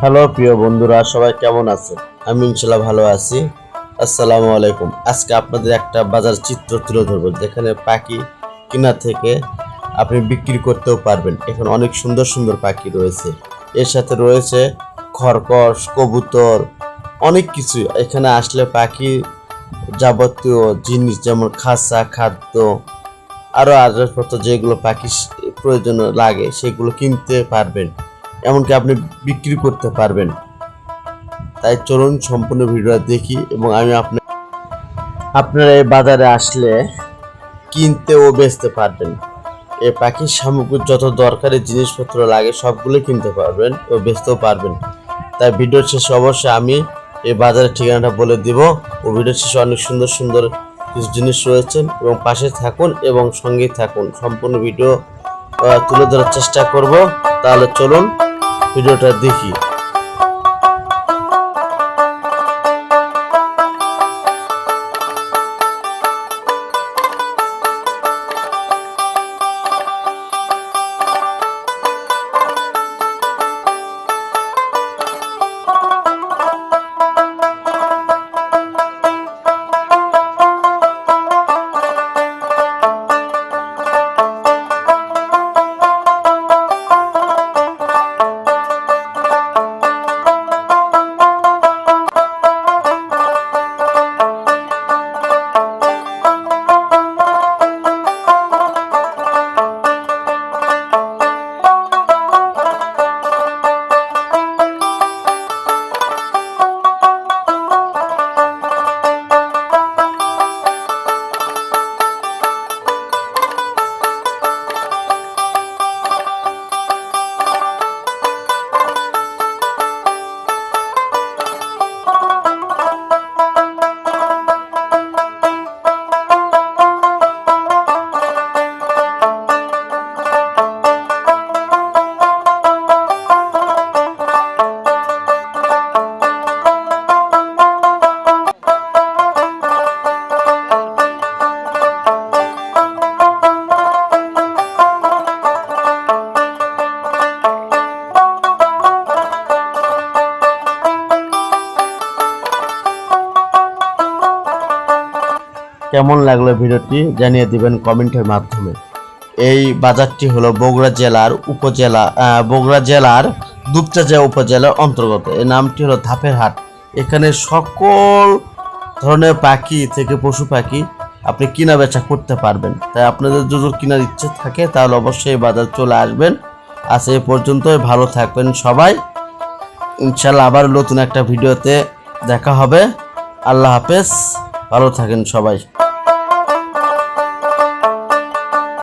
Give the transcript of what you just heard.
Hello, প্রিয় বন্ধুরা, সবাই কেমন আছেন? আমি ইনশাল্লাহ ভালো আছি। আসসালামু আলাইকুম। আজকে আপনাদের একটা বাজার চিত্র তুলে ধরবো, যেখানে পাখি কিনা থেকে আপনি বিক্রি করতেও পারবেন। এখানে অনেক সুন্দর সুন্দর পাখি রয়েছে। এর সাথে রয়েছে খরগোশ, কবুতর, অনেক কিছু। এখানে আসলে পাখি যাবতীয় জিনিস, যেমন খাসা, খাদ্য, আরও আসবাবপত্র যেগুলো পাখি প্রয়োজন লাগে, সেগুলো কিনতে পারবেন। এমনকি আপনি বিক্রি করতে পারবেন। তাই চলুন সম্পূর্ণ ভিডিও দেখি এবং আমি আপনার আপনারা এই বাজারে আসলে কিনতে ও বেচতে পারবেন। এ পাখির সামগ্রীর যত দরকারি জিনিসপত্র লাগে সবগুলো কিনতে পারবেন ও বেচতেও পারবেন। তাই ভিডিওর শেষে অবশ্যই আমি এই বাজারের ঠিকানাটা বলে দিব ও ভিডিওর শেষে অনেক সুন্দর সুন্দর কিছু জিনিস রয়েছে এবং পাশে থাকুন এবং সঙ্গেই থাকুন। সম্পূর্ণ ভিডিও তুলে ধরার চেষ্টা করব। তাহলে চলুন ভিডিওটা দেখি। কেমন লাগল ভিডিওটি জানিয়ে দিবেন কমেন্টের মাধ্যমে। এই বাজারটি হলো বগুড়া জেলার উপজেলা বগুড়া জেলার দুপচাজা উপজেলার অন্তর্গত। এই নামটি হলো ধাপের হাট এখানে সকল ধরনের পাখি থেকে পশু পাখি আপনি কিনা বেচা করতে পারবেন। তাই আপনাদের যদি কেনার ইচ্ছে থাকে, তাহলে অবশ্যই এই বাজার চলে আসবেন। আজ এই পর্যন্তই, ভালো থাকবেন সবাই। ইনশাল্লাহ আবার নতুন একটা ভিডিওতে দেখা হবে। আল্লাহ হাফেজ। ভালো থাকেন সবাই।